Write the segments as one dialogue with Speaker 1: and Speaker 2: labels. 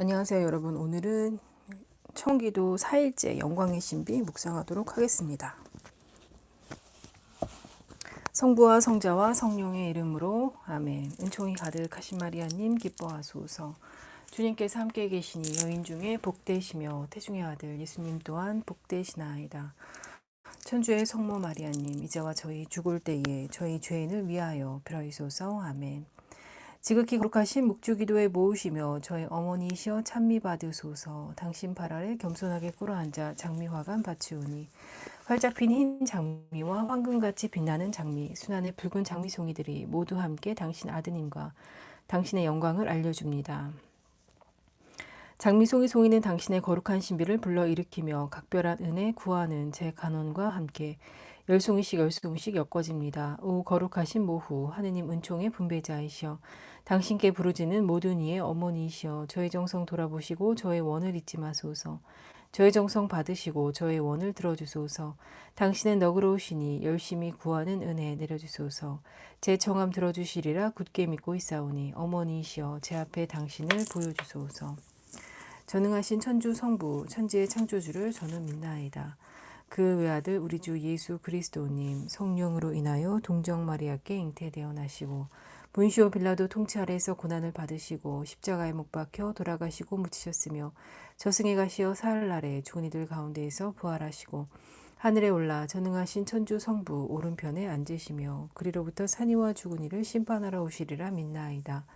Speaker 1: 안녕하세요 여러분 오늘은 청기도 4일째 영광의 신비 묵상하도록 하겠습니다. 성부와 성자와 성령의 이름으로 아멘 은총이 가득하신 마리아님 기뻐하소서 주님께서 함께 계시니 여인 중에 복되시며 태중의 아들 예수님 또한 복되시나이다. 천주의 성모 마리아님 이제와 저희 죽을 때에 저희 죄인을 위하여 빌어이소서 아멘 지극히 거룩하신 묵주기도에 모으시며 저의 어머니이시여 찬미 받으소서 당신 발 아래 겸손하게 꿇어앉아 장미화관 바치오니 활짝 핀 흰 장미와 황금같이 빛나는 장미 순환의 붉은 장미송이들이 모두 함께 당신 아드님과 당신의 영광을 알려줍니다. 장미송이 송이는 당신의 거룩한 신비를 불러일으키며 각별한 은혜 구하는 제 간원과 함께 열송이씩 열송이씩 엮어집니다. 오 거룩하신 모후 하느님 은총의 분배자이시여 당신께 부르짖는 모든 이의 어머니이시여 저의 정성 돌아보시고 저의 원을 잊지 마소서 저의 정성 받으시고 저의 원을 들어주소서 당신은 너그러우시니 열심히 구하는 은혜 내려주소서 제 청함 들어주시리라 굳게 믿고 있사오니 어머니이시여 제 앞에 당신을 보여주소서 전능하신 천주 성부 천지의 창조주를 저는 믿나이다. 그 외아들 우리 주 예수 그리스도님 성령으로 인하여 동정 마리아께 잉태되어 나시고 분시오 빌라도 통치 아래에서 고난을 받으시고 십자가에 못 박혀 돌아가시고 묻히셨으며 저승에 가시어 사흘 날에 죽은 이들 가운데에서 부활하시고 하늘에 올라 전능하신 천주 성부 오른편에 앉으시며 그리로부터 산이와 죽은 이를 심판하러 오시리라 믿나이다.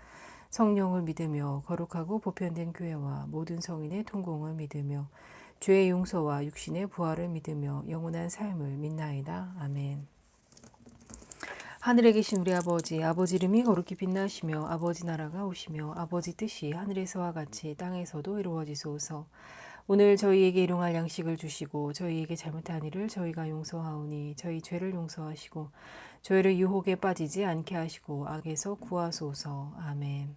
Speaker 1: 성령을 믿으며 거룩하고 보편된 교회와 모든 성인의 통공을 믿으며 죄의 용서와 육신의 부활을 믿으며 영원한 삶을 믿나이다. 아멘. 하늘에 계신 우리 아버지, 아버지 이름이 거룩히 빛나시며 아버지 나라가 오시며 아버지 뜻이 하늘에서와 같이 땅에서도 이루어지소서. 오늘 저희에게 일용할 양식을 주시고 저희에게 잘못한 일을 저희가 용서하오니 저희 죄를 용서하시고 저희를 유혹에 빠지지 않게 하시고 악에서 구하소서. 아멘.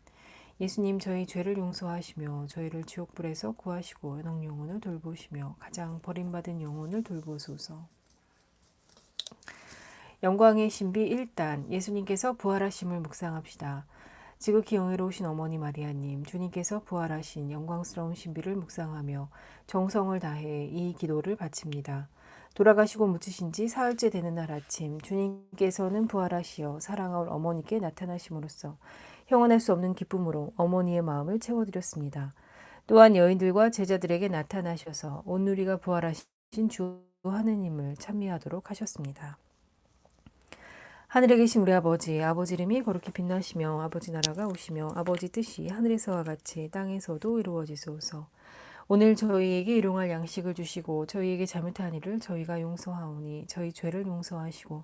Speaker 1: 예수님 저희 죄를 용서하시며 저희를 지옥불에서 구하시고 연옥 영혼을 돌보시며 가장 버림받은 영혼을 돌보소서. 영광의 신비 1단 예수님께서 부활하심을 묵상합시다. 지극히 영예로우신 어머니 마리아님, 주님께서 부활하신 영광스러운 신비를 묵상하며 정성을 다해 이 기도를 바칩니다. 돌아가시고 묻히신 지 사흘째 되는 날 아침, 주님께서는 부활하시어 사랑할 어머니께 나타나심으로써 형언할 수 없는 기쁨으로 어머니의 마음을 채워드렸습니다. 또한 여인들과 제자들에게 나타나셔서 온누리가 부활하신 주 하느님을 찬미하도록 하셨습니다. 하늘에 계신 우리 아버지, 아버지 이름이 거룩히 빛나시며 아버지 나라가 오시며 아버지 뜻이 하늘에서와 같이 땅에서도 이루어지소서. 오늘 저희에게 일용할 양식을 주시고 저희에게 잘못한 일을 저희가 용서하오니 저희 죄를 용서하시고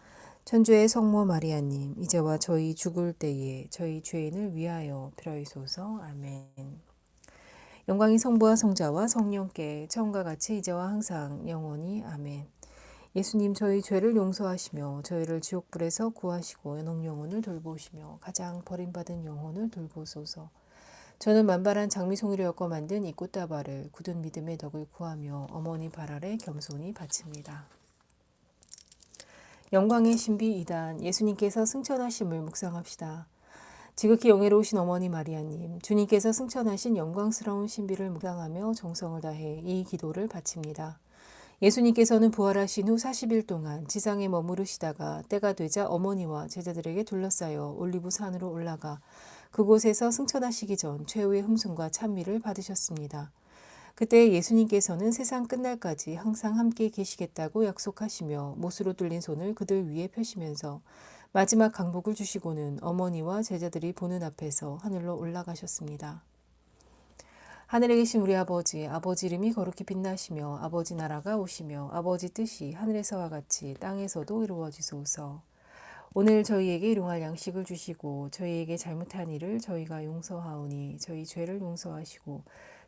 Speaker 1: 천주의 성모 마리아님, 이제와 저희 죽을 때에 저희 죄인을 위하여 빌어이소서. 아멘. 영광이 성부와 성자와 성령께 처음과 같이 이제와 항상 영원히 아멘. 예수님 저희 죄를 용서하시며 저희를 지옥불에서 구하시고 연옥 영혼을 돌보시며 가장 버림받은 영혼을 돌보소서. 저는 만발한 장미송이를 엮어 만든 이 꽃다발을 굳은 믿음의 덕을 구하며 어머니 발 아래 겸손히 바칩니다. 영광의 신비 2단 예수님께서 승천하심을 묵상합시다. 지극히 영예로우신 어머니 마리아님, 주님께서 승천하신 영광스러운 신비를 묵상하며 정성을 다해 이 기도를 바칩니다. 예수님께서는 부활하신 후 40일 동안 지상에 머무르시다가 때가 되자 어머니와 제자들에게 둘러싸여 올리브 산으로 올라가 그곳에서 승천하시기 전 최후의 흠숭과 찬미를 받으셨습니다. 그때 예수님께서는 세상 끝날까지 항상 함께 계시겠다고 약속하시며 못으로 뚫린 손을 그들 위에 펴시면서 마지막 강복을 주시고는 어머니와 제자들이 보는 앞에서 하늘로 올라가셨습니다. 하늘에 계신 우리 아버지, 아버지 이름이 거룩히 빛나시며 아버지 나라가 오시며 아버지 뜻이 하늘에서와 같이 땅에서도 이루어지소서. 오늘 저희에게 일용할 양식을 주시고 저희에게 잘못한 일을 저희가 용서하오니 저희 죄를 용서하시고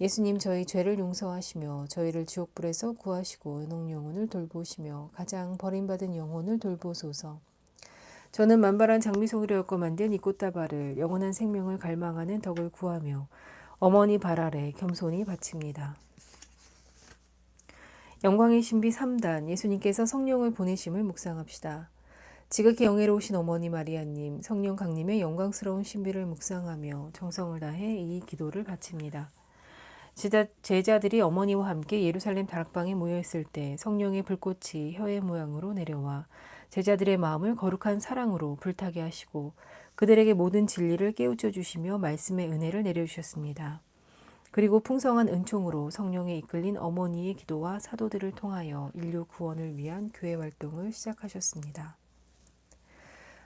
Speaker 1: 예수님 저희 죄를 용서하시며 저희를 지옥불에서 구하시고 은옥 영혼을 돌보시며 가장 버림받은 영혼을 돌보소서. 저는 만발한 장미송이를 엮어 만든 이 꽃다발을 영원한 생명을 갈망하는 덕을 구하며 어머니 발 아래 겸손히 바칩니다. 영광의 신비 3단 예수님께서 성령을 보내심을 묵상합시다. 지극히 영예로우신 어머니 마리아님, 성령 강림의 영광스러운 신비를 묵상하며 정성을 다해 이 기도를 바칩니다. 제자들이 어머니와 함께 예루살렘 다락방에 모여 있을 때 성령의 불꽃이 혀의 모양으로 내려와 제자들의 마음을 거룩한 사랑으로 불타게 하시고 그들에게 모든 진리를 깨우쳐 주시며 말씀의 은혜를 내려주셨습니다. 그리고 풍성한 은총으로 성령에 이끌린 어머니의 기도와 사도들을 통하여 인류 구원을 위한 교회 활동을 시작하셨습니다.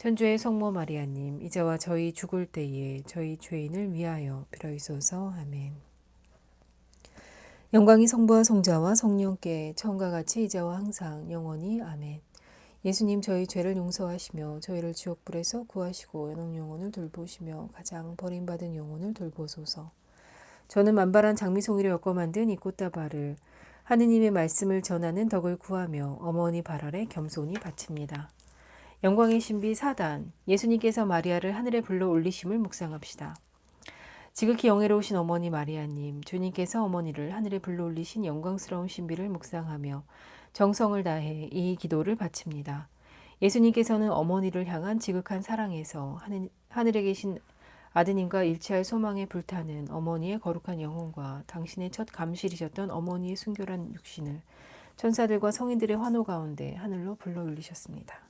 Speaker 1: 천주의 성모 마리아님 이제와 저희 죽을 때에 저희 죄인을 위하여 빌어주소서 아멘. 영광이 성부와 성자와 성령께 처음과 같이 이제와 항상 영원히 아멘. 예수님 저희 죄를 용서하시며 저희를 지옥불에서 구하시고 연옥 영혼을 돌보시며 가장 버림받은 영혼을 돌보소서. 저는 만발한 장미송이를 엮어 만든 이 꽃다발을 하느님의 말씀을 전하는 덕을 구하며 어머니 발 아래 겸손히 바칩니다. 영광의 신비 사단 예수님께서 마리아를 하늘에 불러 올리심을 묵상합시다. 지극히 영예로우신 어머니 마리아님 주님께서 어머니를 하늘에 불러 올리신 영광스러운 신비를 묵상하며 정성을 다해 이 기도를 바칩니다. 예수님께서는 어머니를 향한 지극한 사랑에서 하늘, 하늘에 계신 아드님과 일치할 소망에 불타는 어머니의 거룩한 영혼과 당신의 첫 감실이셨던 어머니의 순결한 육신을 천사들과 성인들의 환호 가운데 하늘로 불러 올리셨습니다.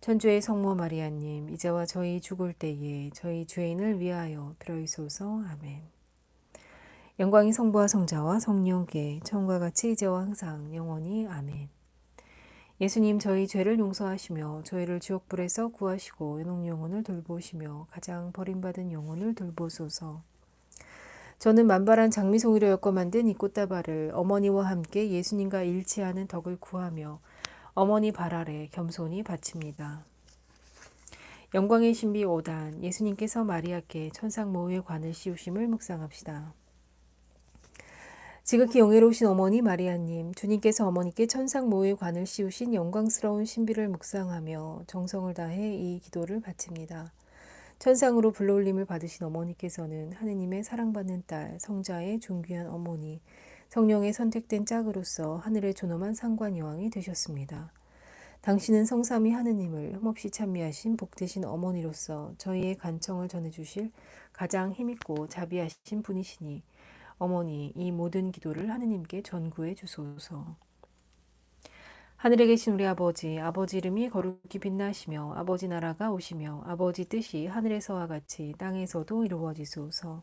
Speaker 1: 천주의 성모 마리아님 이제와 저희 죽을 때에 저희 죄인을 위하여 빌어이소서. 아멘. 영광이 성부와 성자와 성령께 처음과 같이 이제와 항상 영원히 아멘. 예수님 저희 죄를 용서하시며 저희를 지옥불에서 구하시고 연옥 영혼을 돌보시며 가장 버림받은 영혼을 돌보소서. 저는 만발한 장미송이로 엮어 만든 이 꽃다발을 어머니와 함께 예수님과 일치하는 덕을 구하며 어머니 발 아래 겸손히 바칩니다. 영광의 신비 5단 예수님께서 마리아께 천상 모의 관을 씌우심을 묵상합시다. 지극히 영예로우신 어머니 마리아님, 주님께서 어머니께 천상 모의 관을 씌우신 영광스러운 신비를 묵상하며 정성을 다해 이 기도를 바칩니다. 천상으로 불러올림을 받으신 어머니께서는 하느님의 사랑받는 딸, 성자의 존귀한 어머니, 성령의 선택된 짝으로서 하늘의 존엄한 상관 여왕이 되셨습니다. 당신은 성삼위 하느님을 흠없이 찬미하신 복되신 어머니로서 저희의 간청을 전해주실 가장 힘있고 자비하신 분이시니 어머니 이 모든 기도를 하느님께 전구해 주소서. 하늘에 계신 우리 아버지, 아버지 이름이 거룩히 빛나시며 아버지 나라가 오시며 아버지 뜻이 하늘에서와 같이 땅에서도 이루어지소서.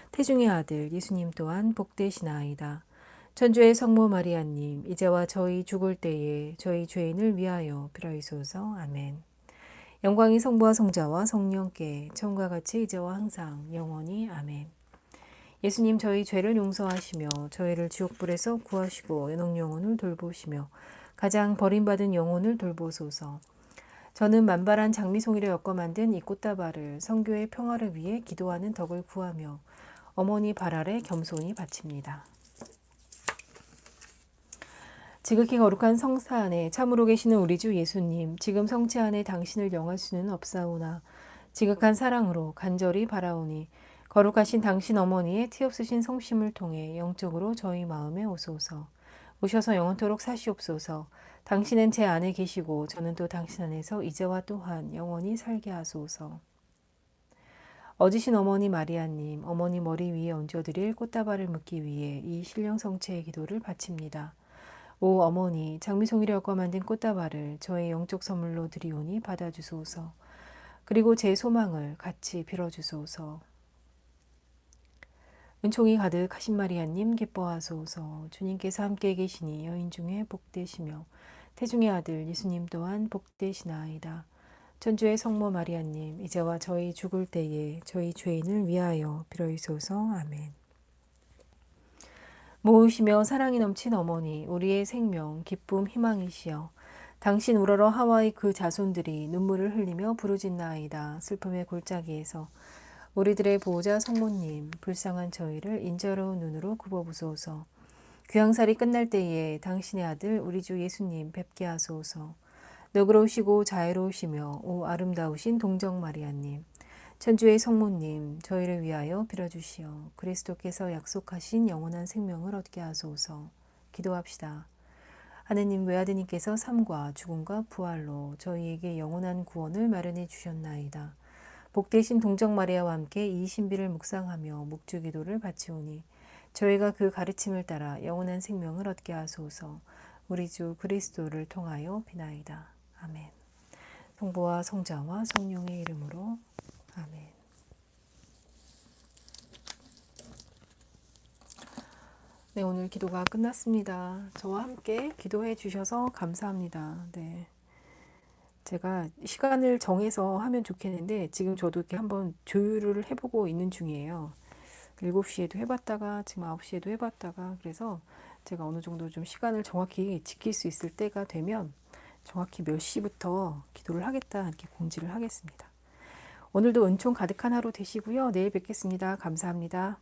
Speaker 1: 태중의 아들 예수님 또한 복되시나이다. 천주의 성모 마리아님 이제와 저희 죽을 때에 저희 죄인을 위하여 빌어이소서. 아멘. 영광이 성부와 성자와 성령께 처음과 같이 이제와 항상 영원히 아멘. 예수님 저희 죄를 용서하시며 저희를 지옥불에서 구하시고 연옥 영혼을 돌보시며 가장 버림받은 영혼을 돌보소서. 저는 만발한 장미송이를 엮어 만든 이 꽃다발을 성교의 평화를 위해 기도하는 덕을 구하며 어머니 발 아래 겸손히 바칩니다. 지극히 거룩한 성사 안에 참으로 계시는 우리 주 예수님, 지금 성체 안에 당신을 영할 수는 없사오나 지극한 사랑으로 간절히 바라오니 거룩하신 당신 어머니의 티 없으신 성심을 통해 영적으로 저희 마음에 오소서. 오셔서 영원토록 사시옵소서. 당신은 제 안에 계시고 저는 또 당신 안에서 이제와 또한 영원히 살게 하소서. 어지신 어머니 마리아님, 어머니 머리 위에 얹어드릴 꽃다발을 묻기 위해 이 신령 성체의 기도를 바칩니다. 오 어머니 장미송이를 엮어 만든 꽃다발을 저의 영적 선물로 드리오니 받아주소서. 그리고 제 소망을 같이 빌어주소서. 은총이 가득하신 마리아님 기뻐하소서 주님께서 함께 계시니 여인 중에 복되시며 태중의 아들 예수님 또한 복되시나이다. 천주의 성모 마리아님 이제와 저희 죽을 때에 저희 죄인을 위하여 빌어이소서. 아멘. 모으시며 사랑이 넘친 어머니, 우리의 생명, 기쁨, 희망이시여. 당신 우러러 하와이 그 자손들이 눈물을 흘리며 부르짖나이다. 슬픔의 골짜기에서 우리들의 보호자 성모님 불쌍한 저희를 인자로운 눈으로 굽어보소서. 귀양살이 끝날 때에 당신의 아들 우리 주 예수님 뵙게 하소서. 너그러우시고 자애로우시며 오 아름다우신 동정 마리아님 천주의 성모님 저희를 위하여 빌어주시어 그리스도께서 약속하신 영원한 생명을 얻게 하소서. 기도합시다. 하느님 외아드님께서 삶과 죽음과 부활로 저희에게 영원한 구원을 마련해 주셨나이다. 복되신 동정 마리아와 함께 이 신비를 묵상하며 묵주 기도를 바치오니 저희가 그 가르침을 따라 영원한 생명을 얻게 하소서. 우리 주 그리스도를 통하여 비나이다. 아멘. 성부와 성자와 성령의 이름으로 아멘. 네, 오늘 기도가 끝났습니다. 저와 함께 기도해 주셔서 감사합니다. 네. 제가 시간을 정해서 하면 좋겠는데 지금 저도 이렇게 한번 조율을 해보고 있는 중이에요. 7시에도 해봤다가 지금 9시에도 해봤다가 그래서 제가 어느 정도 좀 시간을 정확히 지킬 수 있을 때가 되면 정확히 몇 시부터 기도를 하겠다 이렇게 공지를 하겠습니다. 오늘도 은총 가득한 하루 되시고요. 내일 뵙겠습니다. 감사합니다.